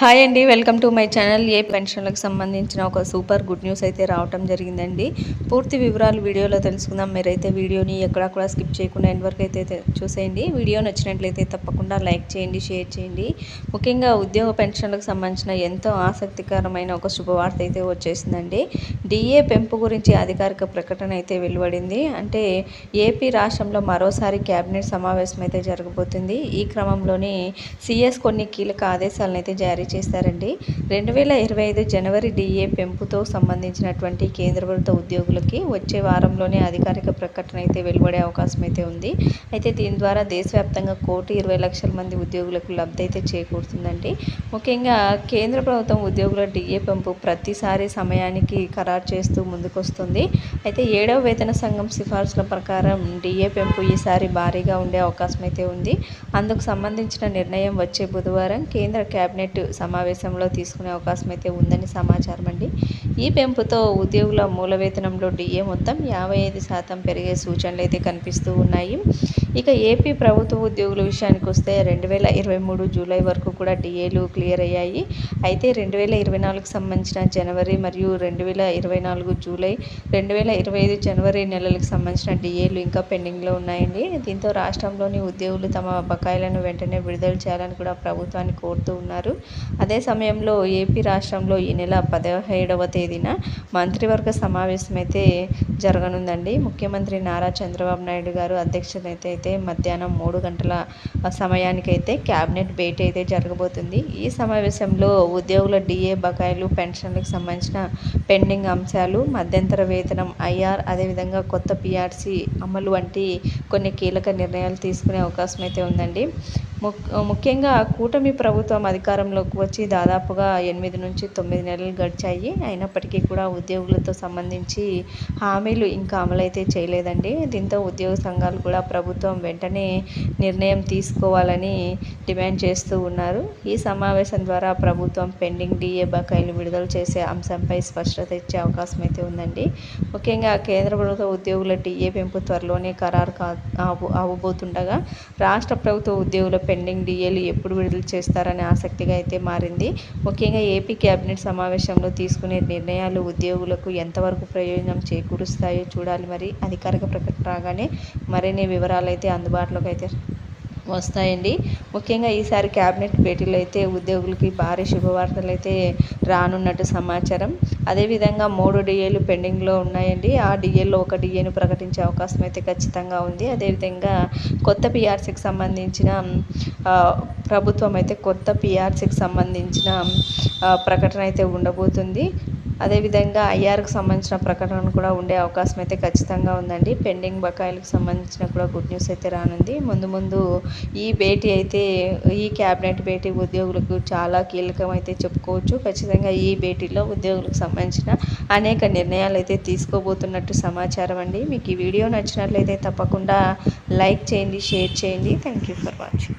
Hi అండి welcome to my channel. ఏ పెన్షన్లకు సంబంధించిన ఒక సూపర్ గుడ్ న్యూస్ అయితే రావటం జరిగిందండి. పూర్తి వివరాలు వీడియోలో తెలుసుకుందాం. మీరైతే వీడియోని ఎక్కడా కూడా స్కిప్ చేయకుండా ఎండ్ వరకు అయితే చూసేయండి. వీడియో నచ్చినట్లయితే తప్పకుండా లైక్ చేయండి షేర్ చేయండి. ముఖ్యంగా ఉద్యోగ పెన్షన్లకు సంబంధించిన ఎంతో ఆసక్తికరమైన ఒక శుభవార్త అయితే వచ్చేసిందండి. డిఏ పెంపు గురించి అధికారిక ప్రకటన అయితే వెలువడింది. అంటే ఏపీ రాష్ట్రంలో మరోసారి కేబినెట్ సమావేశం అయితే జరగబోతుంది. ఈ క్రమంలోనే సిఎస్ కొన్ని కీలక ఆదేశాలను అయితే జారీ చేశారండి. రెండు వేల ఇరవై ఐదు జనవరి డిఏ పెంపుతో సంబంధించినటువంటి కేంద్ర ప్రభుత్వ ఉద్యోగులకి వచ్చే వారంలోనే అధికారిక ప్రకటన అయితే వెలువడే అవకాశం అయితే ఉంది. అయితే దీని ద్వారా దేశవ్యాప్తంగా కోటి ఇరవై లక్షల మంది ఉద్యోగులకు లబ్ధి అయితే చేకూరుతుందండి. ముఖ్యంగా కేంద్ర ప్రభుత్వం ఉద్యోగుల డిఏ పెంపు ప్రతిసారి సమయానికి ఖరారు చేస్తూ ముందుకొస్తుంది. అయితే ఏడవ వేతన సంఘం సిఫార్సుల ప్రకారం డిఏ పెంపు ఈసారి భారీగా ఉండే అవకాశం అయితే ఉంది. అందుకు సంబంధించిన నిర్ణయం వచ్చే బుధవారం కేంద్ర కేబినెట్ సమావేశంలో తీసుకునే అవకాశం అయితే ఉందని సమాచారం అండి. ఈ పెంపుతో ఉద్యోగుల మూల వేతనంలో డిఏ మొత్తం యాభై ఐదు శాతం పెరిగే సూచనలు అయితే కనిపిస్తూ ఉన్నాయి. ఇక ఏపీ ప్రభుత్వ ఉద్యోగుల విషయానికి వస్తే రెండు వేల ఇరవై మూడు జూలై వరకు కూడా డిఏలు క్లియర్ అయ్యాయి. అయితే రెండు వేల ఇరవై నాలుగుకు సంబంధించిన జనవరి మరియు రెండు వేల ఇరవై నాలుగు జూలై రెండు వేల ఇరవై ఐదు జనవరి నెలలకు సంబంధించిన డిఏలు ఇంకా పెండింగ్లో ఉన్నాయండి. దీంతో రాష్ట్రంలోని ఉద్యోగులు తమ బకాయిలను వెంటనే విడుదల చేయాలని కూడా ప్రభుత్వాన్ని కోరుతూ ఉన్నారు. అదే సమయంలో ఏపీ రాష్ట్రంలో ఈ నెల పదిహేడవ తేదీన మంత్రివర్గ సమావేశం అయితే జరగనుందండి. ముఖ్యమంత్రి నారా చంద్రబాబు నాయుడు గారు అధ్యక్షత అయితే మధ్యాహ్నం మూడు గంటల సమయానికైతే క్యాబినెట్ భేటీ అయితే జరగబోతుంది. ఈ సమావేశంలో ఉద్యోగుల డిఏ బకాయిలు పెన్షన్లకు సంబంధించిన పెండింగ్ అంశాలు మధ్యంతర వేతనం ఐఆర్ అదేవిధంగా కొత్త పిఆర్సీ అమలు వంటి కొన్ని కీలక నిర్ణయాలు తీసుకునే అవకాశం అయితే ఉందండి. ముఖ్యంగా కూటమి ప్రభుత్వం అధికారంలోకి వచ్చి దాదాపుగా ఎనిమిది నుంచి తొమ్మిది నెలలు గడిచాయి. అయినప్పటికీ కూడా ఉద్యోగులతో సంబంధించి హామీలు ఇంకా అమలైతే చేయలేదండి. దీంతో ఉద్యోగ సంఘాలు కూడా ప్రభుత్వం వెంటనే నిర్ణయం తీసుకోవాలని డిమాండ్ చేస్తూ ఉన్నారు. ఈ సమావేశం ద్వారా ప్రభుత్వం పెండింగ్ డిఏ బకాయిలు విడుదల చేసే అంశంపై స్పష్టత ఇచ్చే అవకాశం అయితే ఉందండి. ముఖ్యంగా కేంద్ర ప్రభుత్వ ఉద్యోగుల డిఏ పెంపు త్వరలోనే ఖరారు కా అవ్వబోతుండగా రాష్ట్ర ప్రభుత్వ ఉద్యోగుల పెండింగ్ డిఏలు ఎప్పుడు విడుదల చేస్తారనే ఆసక్తిగా అయితే మారింది. ముఖ్యంగా ఏపీ కేబినెట్ సమావేశంలో తీసుకునే నిర్ణయాలు ఉద్యోగులకు ఎంతవరకు ప్రయోజనం చేకూరుస్తాయో చూడాలి మరి. అధికారిక ప్రకటన రాగానే మరిన్ని వివరాలు అయితే అందుబాటులోకి అయితే వస్తాయండి. ముఖ్యంగా ఈసారి క్యాబినెట్ భేటీలో అయితే ఉద్యోగులకి భారీ శుభవార్తలు అయితే రానున్నట్టు సమాచారం. అదేవిధంగా మూడు డిఏలు పెండింగ్లో ఉన్నాయండి. ఆ డిఏల్లో ఒక డిఏను ప్రకటించే అవకాశం అయితే ఖచ్చితంగా ఉంది. అదేవిధంగా కొత్త పిఆర్సీకి సంబంధించిన ప్రభుత్వం అయితే కొత్త పిఆర్సీకి సంబంధించిన ప్రకటన అయితే ఉండబోతుంది. అదేవిధంగా ఐఆర్కి సంబంధించిన ప్రకటన కూడా ఉండే అవకాశం అయితే ఖచ్చితంగా ఉందండి. పెండింగ్ బకాయిలకు సంబంధించిన కూడా గుడ్ న్యూస్ అయితే రానుంది. ముందు ముందు ఈ భేటీ అయితే ఈ క్యాబినెట్ భేటీ ఉద్యోగులకు చాలా కీలకం అయితే చెప్పుకోవచ్చు. ఖచ్చితంగా ఈ భేటీలో ఉద్యోగులకు సంబంధించిన అనేక నిర్ణయాలు అయితే తీసుకోబోతున్నట్టు సమాచారం అండి. మీకు ఈ వీడియో నచ్చినట్లయితే తప్పకుండా లైక్ చేయండి షేర్ చేయండి. Thank you for watching